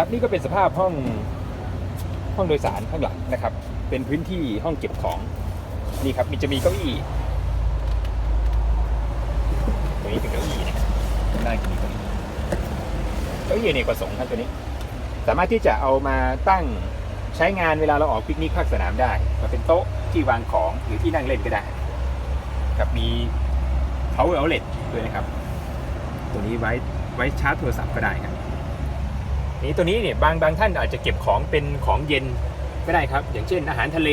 ครับนี่ก็เป็นสภาพห้องห้องโดยสารข้างหลังนะครับ เป็นพื้นที่ห้องเก็บของนี่ครับมันจะมีเก้าอี้ตัวนี้เป็นเก้าอี้นะครับข้างหน้าจะมีเก้าอี้เก้าอี้เนกประสงค์ครับตัวนี้ สามารถที่จะเอามาตั้งใช้งานเวลาเราออกปิกนิกภาคสนามได้มาเป็นโต๊ะที่วางของหรือที่นั่งเล่นก็ได้ครับมี power outlet ด้วยนะครับ ตัวนี้ไว้ไว้ชาร์จโทรศัพท์ก็ได้ครับ นี่ตัวนี้เนี่ยบางบางท่านอาจจะเก็บของเป็นของเย็นก็ได้ครับ อย่างเช่นอาหารทะเล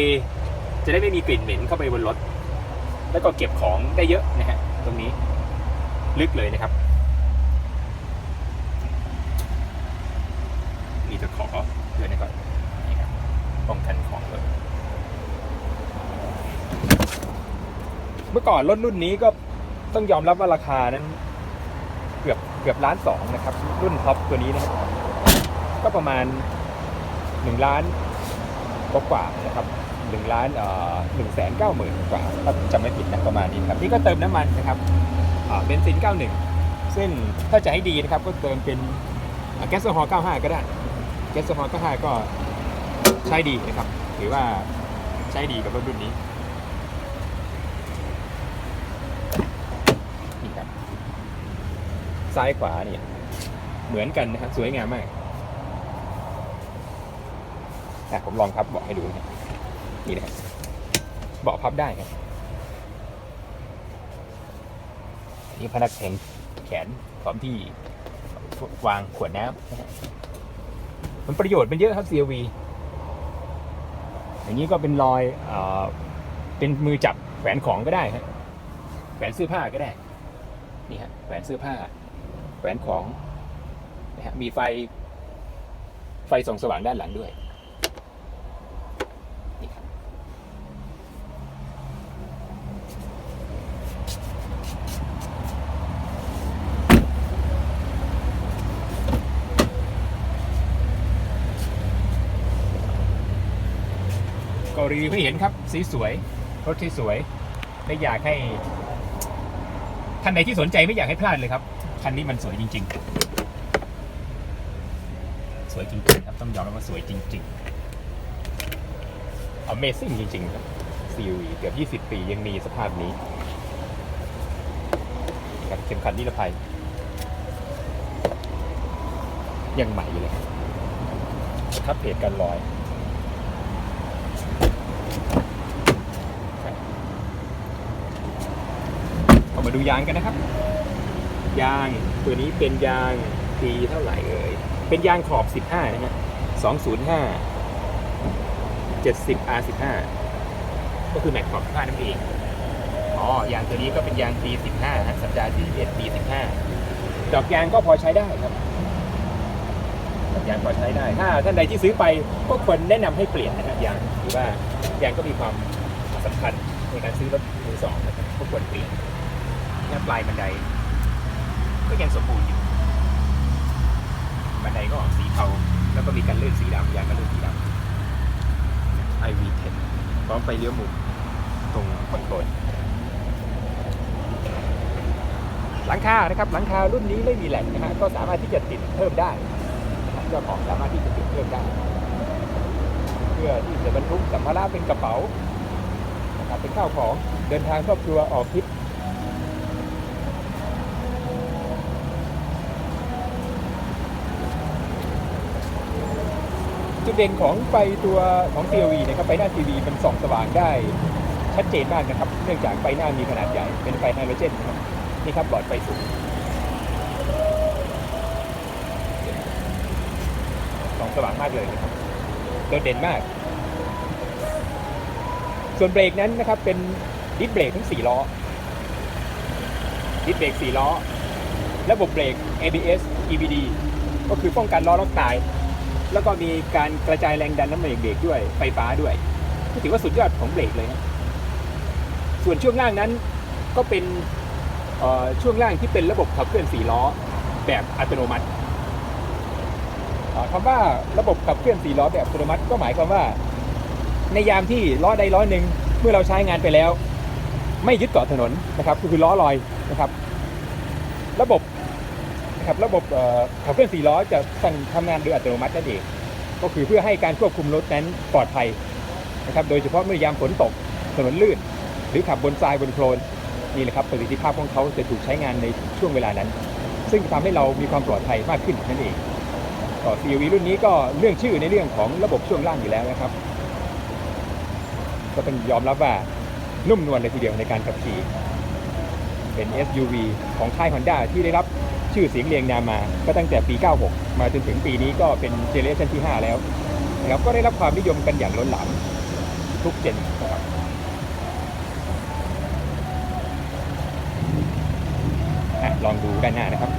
จะได้ไม่มีกลิ่นเหม็นเข้าไปบนรถ แล้วก็เก็บของได้เยอะนะฮะตรงนี้ลึกเลยนะครับมีตะขอด้วยนะครับนี่ครับป้องกันของเลยเมื่อก่อนรถรุ่นนี้ก็ต้องยอมรับว่าราคานั้น เกือบเกือบล้านสองนะครับ รุ่นท็อปตัวนี้นะครับ ก็ประมาณหนึ่งล้านกว่าๆนะครับหนึ่งล้านเอ่อหนึ่งแสนเก้าหมื่นกว่าถ้าจำไม่ผิดนะประมาณนี้ครับนี่ก็เติมน้ำมันนะครับเบนซิน 91 ซึ่งถ้าจะให้ดีนะครับก็เติมเป็นแก๊สโซฮอล์95 ก็ได้แก๊สโซฮอล์95 ก็ใช้ดีนะครับถือว่าใช้ดีกับรถรุ่นนี้นี่ครับซ้ายขวาเนี่ยเหมือนกันนะครับสวยงามมาก อะผมลองพับเบาะให้ดูนะนี่นะเบาะพับได้ครับนี่พนักแขงแขนพร้อมที่วางขวดน้ำมันประโยชน์มันเยอะครับ CRV อย่างนี้ก็เป็นรอยเอ่อเป็นมือจับแขวนของก็ได้ฮะแขวนเสื้อผ้าก็ได้ นี่ฮะแขวนเสื้อผ้า แขวนของนะฮะมีไฟ ไฟส่องสว่างด้านหลังด้วย รีวิวให้เห็นครับสีสวยรถที่สวยและอยากให้ท่านใดที่สนใจไม่อยากให้พลาดเลยครับคันนี้มันสวยจริง ๆ สวยจริงๆครับต้องยอมรับว่าสวยจริง ๆ Amazing จริง ๆ ครับ CUV เกือบ20 ปียังมีสภาพนี้กับเข็มขัดนิรภัย ยังใหม่อยู่เลย ทับเพจกันลอยเอามา ดูยางกันนะครับ ยางตัวนี้เป็นยางปีเท่าไหร่เอ่ยเป็นยางขอบ 15 นะฮะ205 70 R15 ก็คือแม็กขอบ15นั่นเองอ๋อยางตัวนี้ก็เป็นยางปี15ฮะสัปดาห์ที่11ปี15ดอกยางก็พอใช้ได้ครับดอกยางพอใช้ได้ ถ้าท่านใดที่ซื้อไปก็ควรแนะนำให้เปลี่ยนนะครับยางถือว่ายางก็มีความสำคัญในการซื้อรถมือสองนะครับก็ควรเปลี่ยน หน้าปลายบันได ก็ยังสมบูรณ์อยู่ บันไดก็ออกสีเทาแล้วก็มีกันลื่นสีดำยางกันลื่นสีดำ IV10 พร้อมไฟเลี้ยวหมุนตรงคอนโทรลหลังคานะครับหลังคารุ่นนี้ไม่มีแหลกนะฮะก็สามารถที่จะติดเพิ่มได้นะครับเจ้าของสามารถที่จะติดเพิ่มได้ เพื่อที่จะบรรทุกสัมภาระเป็นกระเป๋านะครับเป็นข้าวของเดินทางครอบครัวออกทริป จุดเด่นของไฟตัวของ CLV นะครับไฟหน้า TV มันส่องสว่างได้ชัดเจนมากนะครับ เนื่องจากไฟหน้ามีขนาดใหญ่ เป็นไฟไฮโดรเจนนะครับนี่ครับหลอดไฟสูงส่องสว่างมากเลยนะครับโดดเด่นมาก ส่วนเบรกนั้นนะครับเป็นดิสเบรกทั้ง 4 ล้อดิสเบรก 4 ล้อ ระบบเบรก ABS EBD ก็คือป้องกันล้อล็อกตาย แล้วก็มีการกระจายแรงดันน้ำมันเบรกด้วยไฟฟ้าด้วยถือว่าสุดยอดของเบรกเลยนะส่วนช่วงล่างนั้นก็เป็นช่วงล่างที่เป็นระบบขับเคลื่อน4ล้อแบบอัตโนมัติคำว่าระบบขับเคลื่อน4ล้อแบบอัตโนมัติก็หมายความว่า ในยามที่ล้อใดล้อหนึ่งเมื่อเราใช้งานไปแล้ว ไม่ยึดเกาะถนนนะครับก็คือล้อลอยนะครับ ระบบ ครับระบบขับเคลื่อนสี่ล้อจะสั่งทำงานโดยอัตโนมัตินั่นเองก็คือเพื่อให้การควบคุมรถนั้นปลอดภัยนะครับโดยเฉพาะเมื่อยามฝนตกถนนลื่น หรือขับบนทรายบนโคลนนี่แหละครับประสิทธิภาพของเขาจะถูกใช้งานในช่วงเวลานั้น ซึ่งทำให้เรามีความปลอดภัยมากขึ้นนั่นเองก็ CRV รุ่นนี้ก็เรื่องชื่อในเรื่องของระบบช่วงล่างอยู่แล้วนะครับ ก็ต้องยอมรับว่านุ่มนวลเลยทีเดียวในการขับขี่เป็น SUV ของค่าย Honda ที่ได้รับ ชื่อเสียงเรียงนามมา ก็ตั้งแต่ปี 96 มาจนถึงปีนี้ก็เป็นเจเนอเรชันที่ 5 แล้วนะครับก็ได้รับความนิยมกันอย่างล้นหลามทุกเจนนะครับอะลองดูด้านหน้านะครับ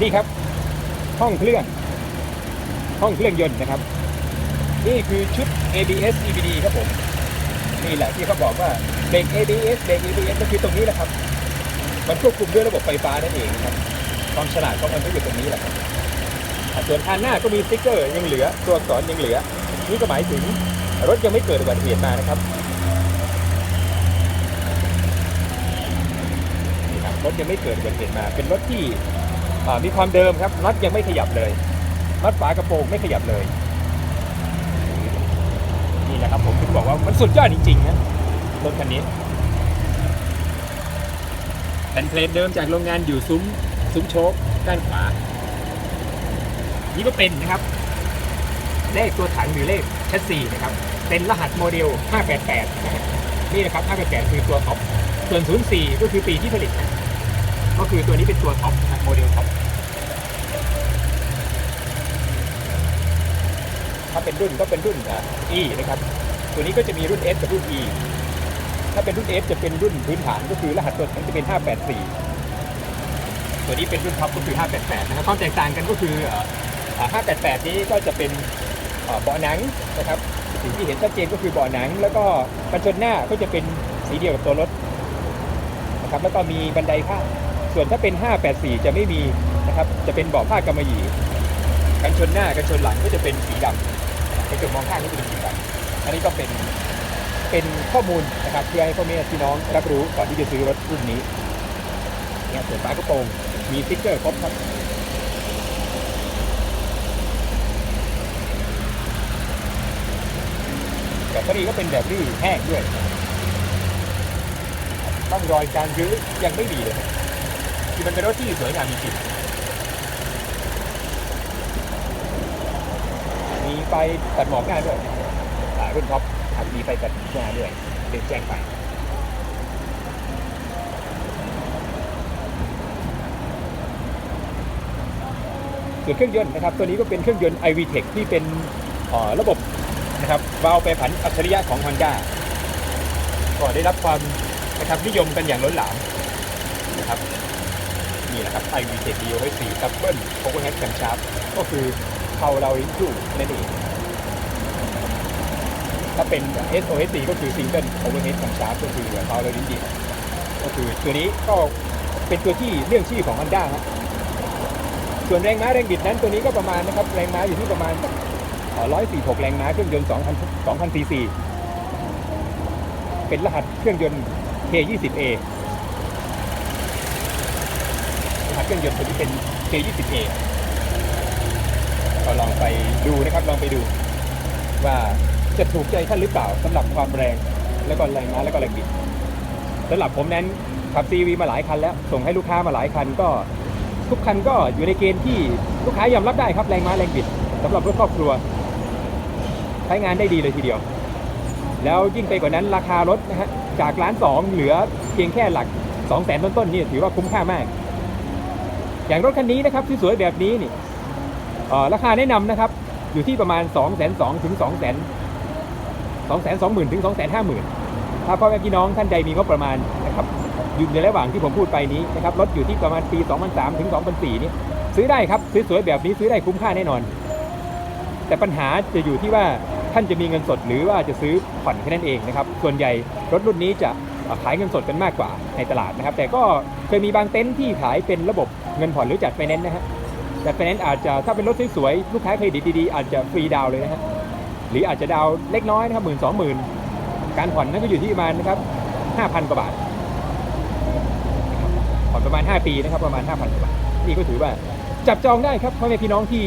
นี่ครับ ห้องเครื่อง ห้องเครื่องยนต์นะครับ นี่คือชุด ABS EBD ครับผม นี่แหละที่เขาบอกว่าเบรก ABS เบรก EBS ก็คือตรงนี้แหละครับ มันควบคุมด้วยระบบไฟฟ้านั่นเองนะครับ ความฉลาดของมันก็อยู่ตรงนี้แหละครับอะส่วนทานหน้าก็มีสติ๊กเกอร์ยังเหลือ ตัวอักษรยังเหลือ นี่ก็หมายถึงรถยังไม่เกิดอุบัติเหตุมานะครับรถยังไม่เกิดอุบัติเหตุมา เป็นรถที่มีความเดิมครับน็อตยังไม่ขยับเลย น็อตฝากระโปรงไม่ขยับเลย นี่แหละครับผมถึงบอกว่ามันสุดยอดจริงๆนะรถคันนี้แผ่นเพลทเดิมจากโรงงานอยู่ซุ้มซุ้มโชคด้านขวา นี่ก็เป็นนะครับ เลขตัวถังหรือเลขแชสซีนะครับ เป็นรหัสโมเดล 588 นี่นะครับ 588 คือตัวท็อป ส่วน 04 ก็คือปีที่ผลิต ก็คือตัวนี้เป็นตัวท็อปนะโมเดลท็อป ถ้าเป็นรุ่นก็เป็นรุ่นอ่า E นะครับ ตัวนี้ก็จะมีรุ่น S กับรุ่น E ถ้าเป็นรุ่น S จะเป็นรุ่นพื้นฐานก็คือรหัสตัวถังจะเป็น 584 ตัวนี้เป็นรุ่นท็อปก็คือ 588 นะครับความแตกต่างกันก็คือ 588 นี้ก็จะเป็นเบาะหนังนะครับสิ่งที่เห็นชัดเจนก็คือเบาะหนัง แล้วก็กันชนหน้าก็จะเป็นสีเดียวกับตัวรถนะครับแล้วก็มีบันไดข้างส่วนถ้าเป็น 584 จะไม่มีนะครับจะเป็นเบาะผ้ากำมะหยี่กันชนหน้ากันชนหลังก็จะเป็นสีดำ กระจกมองข้างก็จะเป็นสีดำอันนี้ก็เป็นเป็นข้อมูลนะครับเพื่อให้พ่อแม่พี่น้องรับรู้ก่อนที่จะซื้อรถรุ่นนี้เนี่ยส่วนฝากระโปรงมีสติ๊กเกอร์ครบครับแบตเตอรี่ก็เป็นแบตเตอรี่แห้งด้วยต้องรอยการรื้อยังไม่มีเลยคือมันเป็นรถที่สวยงามจริงๆมีไฟตัดหมอกหน้าด้วยหลารุ่นท็อปครับมีไฟตัดหน้าด้วยเด็นแจ้งไปส่วนเครื่องยนต์นะครับตัวนี้ก็เป็นเครื่องยนต์ iVTEC ที่เป็นระบบนะครับวาล์วแปรผันอัจฉริยะของ Honda ก็ได้รับความนะครับนิยมกันอย่างล้นหลามนะครับนี่แหละครับ iVTEC Dio H4 Double Overhead Camshaft ก็คือ เผาเราลิ้นจู่นั่นเองถ้าเป็น SOH4 ก็คือ Single Overhead Camshaft ก็คือเผาเราลิ้นดิบก็คือตัวนี้ก็เป็นตัวที่เรื่องชื่อของ Honda ครับส่วนแรงม้าแรงบิดนั้นตัวนี้ก็ประมาณนะครับแรงม้าอยู่ที่ประมาณสัก146แรงม้าเครื่องยนต์2,000 2,000ซีซีเป็นรหัสเครื่องยนต์ K20A รหัสเครื่องยนต์ตัวนี้เป็น K20A ก็ลองไปดูนะครับลองไปดู ว่าจะถูกใจท่านหรือเปล่าสำหรับความแรงแล้วก็แรงม้าแล้วก็แรงบิดสำหรับผมนั้นขับ CV มาหลายคันแล้ว ส่งให้ลูกค้ามาหลายคันก็ทุกคันก็อยู่ในเกณฑ์ที่ลูกค้ายอมรับได้ครับแรงม้าแรงบิดสำหรับรถครอบครัว ใช้งานได้ดีเลยทีเดียว แล้วยิ่งไปกว่านั้นราคารถนะฮะจากล้านสองเหลือเพียงแค่หลัก2 0 0แสนต้นๆนี่ถือว่าคุ้มค่ามาก อย่างรถคันนี้นะครับที่สวยแบบนี้นี่ ราคาแนะนำนะครับอยู่ที่ประมาณ 2 2 0 0 0ถึง2 0 0 0 0 2 2 0 0 0 0ถึง2 5 0 0 0 0 ถ้าพ่อแม่พี่น้องท่านใดมีงบประมาณนะครับอยู่ในระหว่างที่ผมพูดไปนี้นะครับรถอยู่ที่ประมาณปี 2003ถึง2004 นี่ซื้อได้ครับสวยแบบนี้ซื้อได้คุ้มค่าแน่นอน แต่ปัญหาจะอยู่ที่ว่าท่านจะมีเงินสดหรือว่าจะซื้อผ่อนแค่นั้นเองนะครับส่วนใหญ่รถรุ่นนี้จะขายเงินสดกันมากกว่าในตลาดนะครับ แต่ก็เคยมีบางเต็นท์ที่ขายเป็นระบบเงินผ่อนหรือจัดไฟแนนซ์นะฮะ แต่ไฟแนนซ์อาจจะถ้าเป็นรถสวยๆลูกค้าเครดิตดีๆอาจจะฟรีดาวเลยนะฮะหรืออาจจะดาวเล็กน้อยนะครับหมื่นสองหมื่นการผ่อนนั้นก็อยู่ที่ประมาณนะครับห้าพันกว่าบาทผ่อนประมาณ 5 ปีนะครับประมาณ 5,000กว่าบาทนี่ก็ถือว่าจับจองได้ครับพ่อแม่พี่น้องที่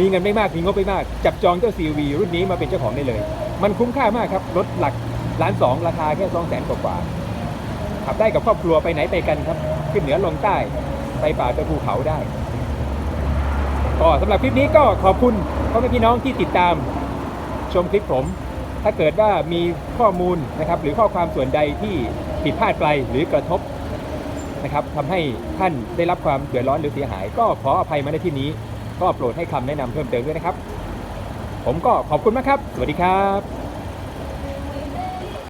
มีเงินไม่มากมีงบไม่มาก จับจองเจ้า CUV รุ่นนี้มาเป็นเจ้าของได้เลย มันคุ้มค่ามากครับรถหลักล้านสองราคาแค่สองแสนกว่าขับได้กับครอบครัวไปไหนไปกันครับ ขึ้นเหนือลงใต้ ไปป่าไปภูเขาได้ ก็สำหรับคลิปนี้ก็ขอบคุณพ่อแม่พี่น้องที่ติดตามชมคลิปผม ถ้าเกิดว่ามีข้อมูลนะครับ หรือข้อความส่วนใดที่ผิดพลาดไปหรือกระทบนะครับทำให้ท่านได้รับความเดือดร้อนหรือเสียหาย ก็ขออภัยมาในที่นี้ ก็โปรดให้คำแนะนำเพิ่มเติมด้วยนะครับ ผมก็ขอบคุณมากครับ สวัสดีครับ